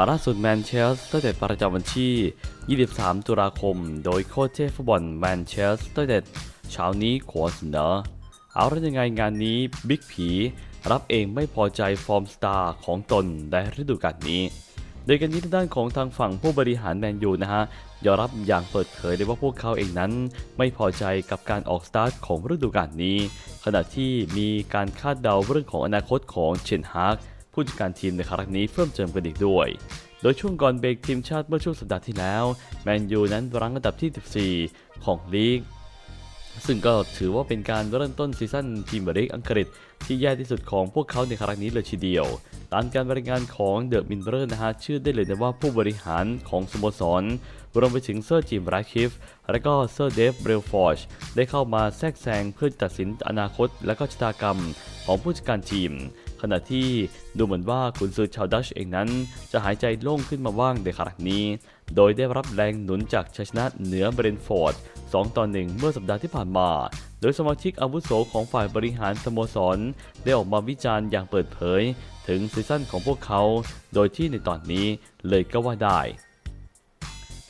ข่าวล่าสุดแมนเชสเตอร์เดประจำวันที่ 23 ตุลาคม โดยโค้ชเทพฟุตบอลแมนเชสเตอร์เดเช้านี้ขอเสนอเอาละยังไงงานนี้บิ๊กผีรับเองไม่พอใจฟอร์มสตาร์ของตนในฤดูกาลนี้ โดยกันนี้ทางด้านของทางฝั่งผู้บริหารแมนยูนะฮะยอมรับอย่างเปิดเผยเลยว่าพวกเขาเองนั้น ไม่พอใจกับการออกสตาร์ทของฤดูกาลนี้ ขณะที่มีการคาดเดาเรื่องของอนาคตของเชนฮาก ผู้จัดการทีมในครั้งนี้เพิ่มเติมกันอีกด้วย โดยช่วงก่อนเบรกทีมชาติเมื่อช่วงสัปดาห์ที่แล้ว แมนยูนั้นรั้งอันดับที่ 14 ของลีก ซึ่งก็ถือว่าเป็นการเริ่มต้นซีซั่นพรีเมียร์ลีกอังกฤษ ที่แย่ที่สุดของพวกเขาในครั้งนี้เลยทีเดียว ตามการบริงานของเดอะมินเบอร์นะฮะชื่อได้เลยนะว่าผู้บริหารของสโมสรรวมไปถึงเซอร์จิมราคิฟ และก็เซอร์เดฟเบรลฟอร์ชได้เข้ามาแทรกแซงเพื่อตัดสินอนาคตและก็ชะตากรรมของผู้จัดการทีม ขณะที่ดูเหมือนว่ากุนซือชาวดัชเองนั้น จะหายใจโล่งขึ้นมาว่างในขณะนี้ โดยได้รับแรงหนุนจากชัยชนะเหนือเบรนฟอร์ด 2 ต่อ 1 เมื่อสัปดาห์ที่ผ่านมา โดยสมาชิกอาวุโสของฝ่ายบริหารสโมสร ได้ออกมาวิจารณ์อย่างเปิดเผย ถึงซีซั่นของพวกเขา โดยที่ในตอนนี้เลยก็ว่าได้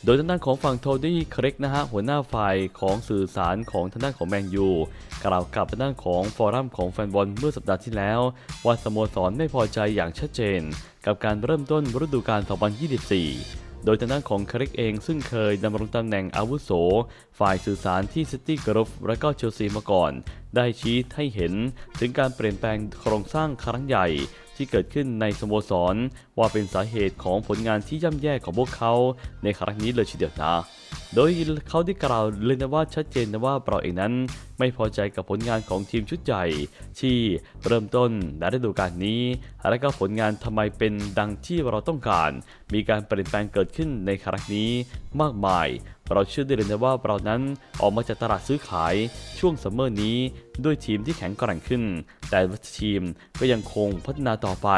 โดยทางด้านของฝั่งโทนี่คริกนะฮะหัวหน้าฝ่ายของสื่อสารของทางด้านของแมนยูกล่าวกับทางด้านของฟอรัมของแฟนบอลเมื่อสัปดาห์ที่แล้ว ว่าสโมสรไม่พอใจอย่างชัดเจน กับการเริ่มต้นฤดูกาล 2024โดยทางด้านของคริกเองซึ่งเคยดำรงตำแหน่งอาวุโส ฝ่ายสื่อสารที่ซิตี้กรุ๊ปและก็เชลซีมาก่อนได้ชี้ให้เห็นถึงการเปลี่ยนแปลงโครงสร้างครั้งใหญ่ที่เกิดขึ้นในสโมสร ว่าเป็นสาเหตุของผลงานที่ย่ำแย่ของพวกเขาในครั้งนี้เลยทีเดียวนะโดยเขาได้กล่าวเลยนะว่าชัดเจนนะว่าเราเองนั้น ไม่พอใจกับผลงานของทีมชุดใหญ่ที่เริ่มต้นในฤดูกาลนี้ และก็ผลงานทำไมเป็นดังที่เราต้องการ มีการเปลี่ยนแปลงเกิดขึ้นในครั้งนี้ มากมาย เราเชื่อได้เลยนะว่าเรานั้นออกมาจากตลาดซื้อขายช่วงซัมเมอร์นี้ ด้วยทีมที่แข็งแกร่งขึ้น แต่ว่าทีมก็ยังคงพัฒนาต่อไป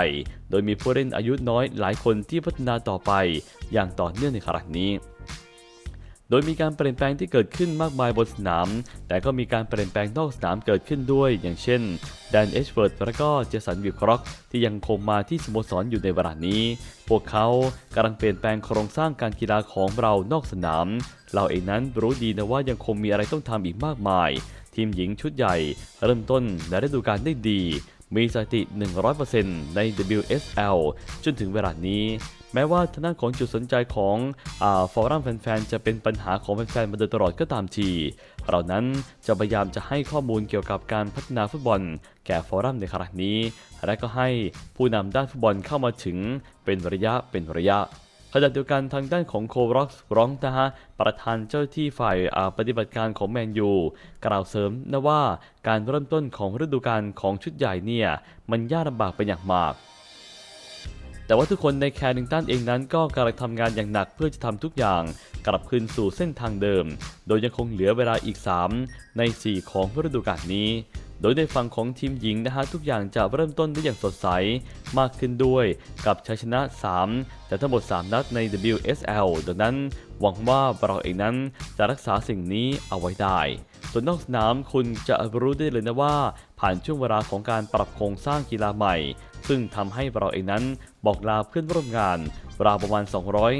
โดยมีผู้เล่นอายุน้อยหลายคนที่พัฒนาต่อไป อย่างต่อเนื่องในครั้งนี้ โดยมีการเปลี่ยนแปลงที่เกิดขึ้นมากมายบนสนาม แต่ก็มีการเปลี่ยนแปลงนอกสนามเกิดขึ้นด้วย อย่างเช่นแดนเอชเวิร์ดและก็เจสันวิคร็อกที่ยังคงมาที่สโมสรอยู่ในเวลานี้ พวกเขากำลังเปลี่ยนแปลงโครงสร้างการกีฬาของเรานอกสนาม เราเองนั้นรู้ดีนะว่ายังคงมีอะไรต้องทำอีกมากมาย ทีมหญิงชุดใหญ่ เริ่มต้นในฤดูกาลได้ดีมีสถิติ 100%ใน WSL จนถึงเวลานี้ แม้ว่าทางด้านของจุดสนใจของอฟอรัมแฟนๆ จะเป็นปัญหาของแฟนๆ มาโดยตลอดก็ตามทีเรานั้นจะพยายามจะให้ข้อมูลเกี่ยวกับการพัฒนาฟุตบอล แก่ฟอรัมในครั้งนี้ และก็ให้ผู้นำด้านฟุตบอลเข้ามาถึงเป็นระยะเป็นระยะขณะเดียวกันทางด้านของโคร็อกร้องนะฮะประธานเจ้าที่ฝ่ายปฏิบัติการของแมนยูกล่าวเสริมนะว่าการเริ่มต้นของฤดูกาลของชุดใหญ่เนี่ย มันยากลำบากเป็นอย่างมาก แต่ว่าทุกคนในแคริงตันเองนั้นก็กำลังทำงานอย่างหนักเพื่อจะทำทุกอย่างกลับคืนสู่เส้นทางเดิม โดยยังคงเหลือเวลาอีก 3 ใน 4 ของฤดูกาลนี้ โดยในฝั่งของทีมหญิงนะฮะทุกอย่างจะเริ่มต้นได้อย่างสดใสมากขึ้นด้วยกับชัยชนะ 3 แต่ทั้งหมด 3 นัดใน WSL ดังนั้นหวังว่าเราเองนั้นจะรักษาสิ่งนี้เอาไว้ได้ ส่วนนอกสนามคุณจะรู้ได้เลยนะว่า ผ่านช่วงเวลาของการปรับโครงสร้างกีฬาใหม่ ซึ่งทำให้เราเองนั้นบอกลาเพื่อนร่วมงานราวประมาณ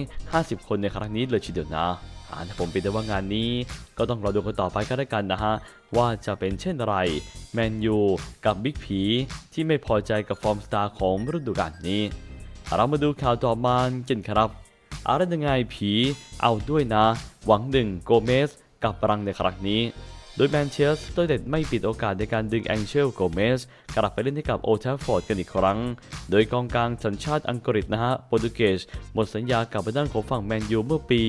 250 คนในครั้งนี้เลยทีเดียวนะอ่าผมเป็นได้ว่างานนี้ก็ต้องรอดูกันต่อไปก็ได้กันนะฮะ ว่าจะเป็นเช่นไรแมนยูกับบิ๊กผีที่ไม่พอใจกับฟอร์มสตาร์ของฤดูกาลนี้ เรามาดูข่าวต่อมากันครับอะไรยังไงผีเอาด้วยนะ หวังหนึ่งโกเมสกับรังในครั้งนี้ โดยแมนเชสเตอร์เด็ดไม่ปิดโอกาสในการดึงแองเชลโกเมสกลับไปเล่นให้กับโอทัฟอร์ดกันอีกครั้ง โดยกองกลางสัญชาติอังกฤษนะฮะโปรตุเกสหมดสัญญากับไปด้านของฝั่งแมนยูเมื่อปี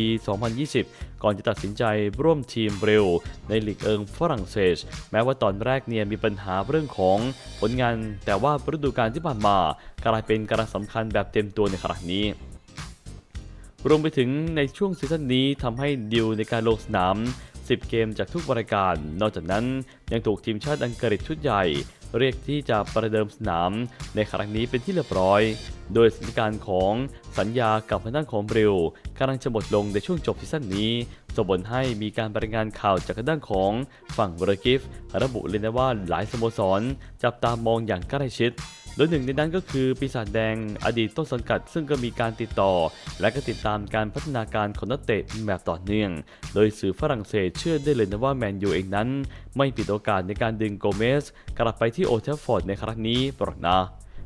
2020 ก่อนจะตัดสินใจร่วมทีมเร็ว ในลีกเอิงฝรั่งเศส แม้ว่าตอนแรกเนี่ยมีปัญหาเรื่องของผลงาน แต่ว่าฤดูกาลที่ผ่านมากลายเป็นกระสำคัญแบบเต็มตัวในครั้งนี้รวมไปถึงในช่วงซีซั่นนี้ทำให้ดิวในการลงสนาม 10 เกมจากทุกรายการ นอกจากนั้นยังถูกทีมชาติอังกฤษชุดใหญ่ เรียกที่จะประเดิมสนาม ในครั้งนี้เป็นที่เรียบร้อย โดยสถานการณ์ของสัญญากับทางด้านของบริวกำลังจะหมดลงในช่วงจบซีซั่นนี้ส่งผลให้มีการรายงานข่าวจากด้านของฝั่งบร์กิฟ ระบุเลยนะว่าหลายสโมสร จับตามองอย่างใกล้ชิด โดยหนึ่งในนั้นก็คือปีศาจแดงอดีตต้นสังกัด ซึ่งก็มีการติดต่อ และก็ติดตามการพัฒนาการของนักเตะแบบต่อเนื่อง โดยสื่อฝรั่งเศสเชื่อได้เลยนะว่าแมนยูเองนั้น ไม่ปิดโอกาสในการดึงโกเมสกลับไปที่โอเทฟฟอร์ดในครั้งนี้ปรอกนะ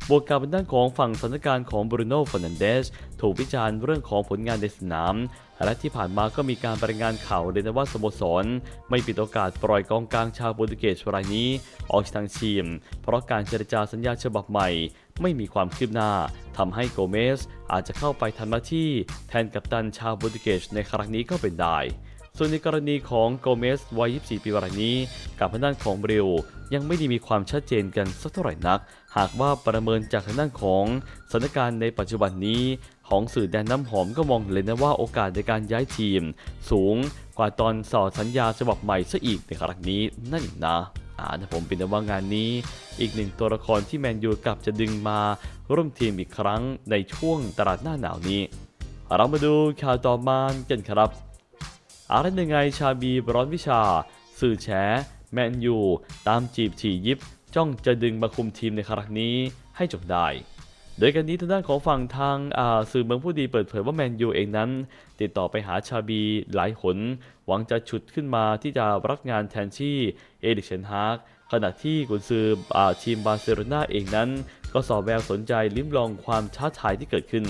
บวกกับด้านของฝั่งสถานการณ์ของบรูโน่ฟอร์นันเดสถูกวิจารณ์เรื่องของผลงานในสนาม และที่ผ่านมาก็มีการรายงานข่าวเลยนะว่าสโมสร ไม่ปิดโอกาสปล่อยกองกลางชาวโปรตุเกสรายนี้ ออกจากทางทีม เพราะการเจรจาสัญญาฉบับใหม่ ไม่มีความคืบหน้าทำให้โกเมสอาจจะเข้าไปทำหน้าที่ แทนกัปตันชาวโปรตุเกสในครั้งนี้ก็เป็นได้ ส่วนในกรณีของโกเมสวัย 24 ปีรายนี้กับทางด้านของบริวยังไม่ได้มีความชัดเจนกันสักเท่าไหร่นัก หากว่าประเมินจากทางด้านของสถานการณ์ในปัจจุบันนี้ ของสื่อแดนน้ำหอมก็มองเลยนะว่าโอกาสในการย้ายทีม สูงกว่าตอนสอดสัญญาฉบับใหม่ซะอีกในครั้งนี้นั่นเองนะอ่านะผมเป็นว่างานนี้ อีกหนึ่งตัวละครที่แมนยูกลับจะดึงมาร่วมทีมอีกครั้งในช่วงตลาดหน้าหนาวนี้ เรามาดูข่าวต่อมากันครับ อะไรยังไงชาบีบร้อนวิชา สื่อแฉแมนยู ตามจีบฉี่ยิบ จ้องจะดึงมาคุมทีมในครั้งนี้ให้จบได้ โดยกันนี้ทางด้านของฝั่งทางอ่าสื่อเมืองผู้ดีเปิดเผยว่าแมนยูเองนั้น ติดต่อไปหาชาบีหลายหน หวังจะฉุดขึ้นมาที่จะรับงานแทนที่เอริกเชนฮากขณะที่กุนซืออ่าทีมบาร์เซโลนาเองนั้น ก็สอบแววสนใจลิ้มลองความท้าทายที่เกิดขึ้น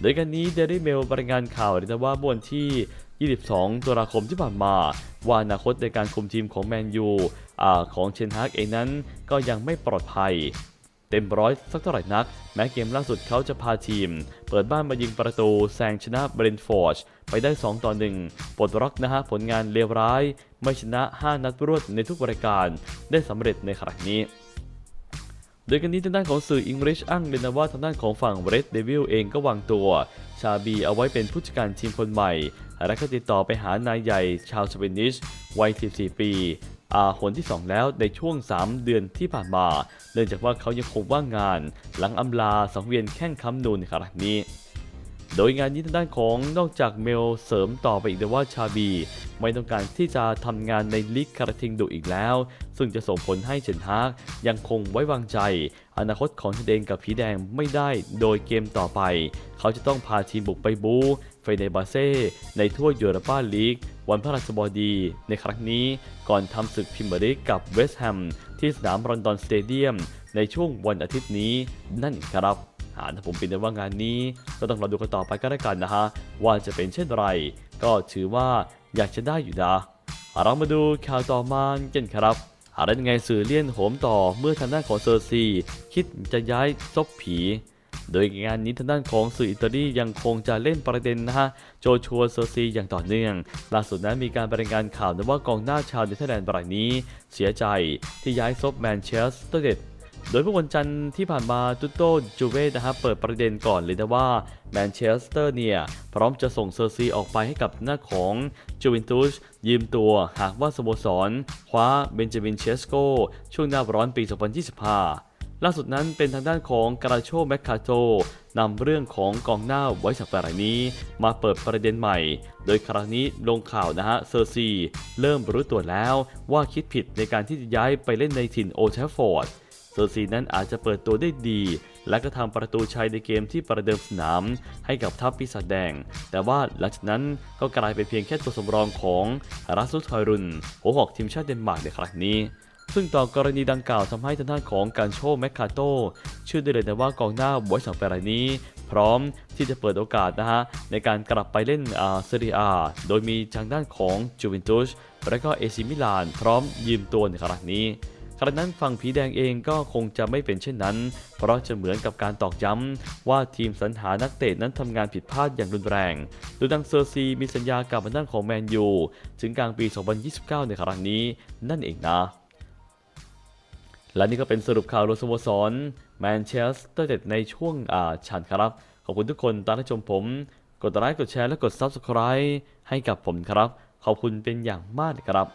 โดยกันนี้เดลี่เมลรายงานข่าวเลยนะว่าเมื่อวันที่ 22 ตุลาคมที่ผ่านมา ว่าอนาคตในการคุมทีมของแมนยูของเชนฮากเองนั้นก็ยังไม่ปลอดภัย เต็มร้อยสักเท่าไหร่นัก แม้เกมล่าสุดเขาจะพาทีม เปิดบ้านมายิงประตูแซงชนะเบรนฟอร์ดไปได้ 2 ต่อ 1 ปลดล็อกนะฮะผลงานเลวร้าย ไม่ชนะ 5 นัดรวดในทุกรายการได้สำเร็จในครั้งนี้ โดยกันนี้ทางด้านของสื่ออังกฤษอ้างเลยนะว่าทางด้านของฝั่ง Red Devil เองก็วางตัว ชาบีเอาไว้เป็นผู้จัดการทีมคนใหม่ และก็ติดต่อไปหานายใหญ่ชาวสเปนิชวัย 14 ปีอาหนที่ 2 แล้วในช่วง 3 เดือนที่ผ่านมา เนื่องจากว่าเขายังคงว่างงาน หลังอำลาสังเวียนแข่งค้ำนูนในครั้งนี้ โดยงานนี้ทางด้านของนอกจากเมลเสริมต่อไปอีกว่าชาบี ไม่ต้องการที่จะทำงานในลีกคาราทิงดุอีกแล้ว ซึ่งจะส่งผลให้เชนฮากยังคงไว้วางใจ อนาคตของตนเองกับผีแดงไม่ได้โดยเกมต่อไป เขาจะต้องพาทีมบุกไปบูเฟเนบาเซ่ในทั่วยูโรปาลีก วันพฤหัสบดีในครั้งนี้ก่อนทำศึกพรีเมียร์ลีกกับเวสต์แฮมที่สนามรอนดอนสเตเดียมในช่วงวันอาทิตย์นี้นั่นครับ หาถ้าผมเป็นได้ว่างานนี้ก็ต้องรอดูกันต่อไปก็แล้วกันนะฮะว่าจะเป็นเช่นไร ก็ถือว่าอยากจะได้อยู่นะเรามาดูข่าวต่อมากันครับอะไรยังไงสื่อเลี่ยนโหมต่อเมื่อทางด้านของเซอร์ซี คิดจะย้ายซบผี โดยงานนี้ทางด้านของสื่ออิตาลียังคงจะเล่นประเด็นนะฮะโจชัวเซอร์ซีอย่างต่อเนื่อง ล่าสุดนั้นมีการรายงานข่าวนะว่ากองหน้าชาวเนเธอร์แลนด์รายนี้ เสียใจที่ย้ายซบแมนเชสเตอร์เดโดยเมื่อวันจันทร์ที่ผ่านมาตุโต้จูเว่นะครับเปิดประเด็นก่อนเลยนะว่าแมนเชสเตอร์เนี่ย พร้อมจะส่งเซอร์ซีออกไปให้กับหน้าของจูเวนตุสยืมตัวหากว่าสโมสร คว้าเบนจามินเชสโกช่วงหน้าร้อนปี 2025 ล่าสุดนั้นเป็นทางด้านของกราโชแมคคาโตนำเรื่องของกองหน้าไว้สักแต่รายนี้ มาเปิดประเด็นใหม่ โดยครั้งนี้ลงข่าวนะฮะเซอร์ซี เริ่มรู้ตัวแล้วว่าคิดผิดในการที่จะย้ายไปเล่นในถิ่นโอเทฟฟอร์ด เซอร์ซีนั้นอาจจะเปิดตัวได้ดี และก็ทำประตูชัยในเกมที่ประเดิมสนาม ให้กับทัพปีศาจแดง แต่ว่าหลังจากนั้นก็กลายเป็นเพียงแค่ตัวสำรองของรัสซุทอยรุนหัวหอกทีมชาติเดนมาร์กในครั้งนี้ซึ่งต่อกรณีดังกล่าวทำให้ทางด้านของการโชว์แมคคาโตเชื่อได้เลยนะว่ากองหน้าบอยสังเปรนี้ พร้อมที่จะเปิดโอกาสนะฮะ ในการกลับไปเล่นอาเซเรียโดยมีทางด้านของจูเวนตุสและก็เอซิมิลาน พร้อมยืมตัวในครั้งนี้ ครั้นั้นฝั่งผีแดงเองก็คงจะไม่เป็นเช่นนั้น เพราะจะเหมือนกับการตอกย้ำว่าทีมสรรหานักเตะนั้นทำงานผิดพลาดอย่างรุนแรงโดยดังเซอร์ซีมีสัญญากับทางด้านของแมนยูถึงกลางปี 2029 ในครั้งนี้นั่นเองนะ และนี่ก็เป็นสรุปข่าวรวมสโมสรแมนเชสเตอร์เด็ดในช่วงอ่าชันครับ ขอบคุณทุกคนตามที่ชมผม กดไลค์กดแชร์และกด Subscribe ให้กับผมครับ ขอบคุณเป็นอย่างมากครับ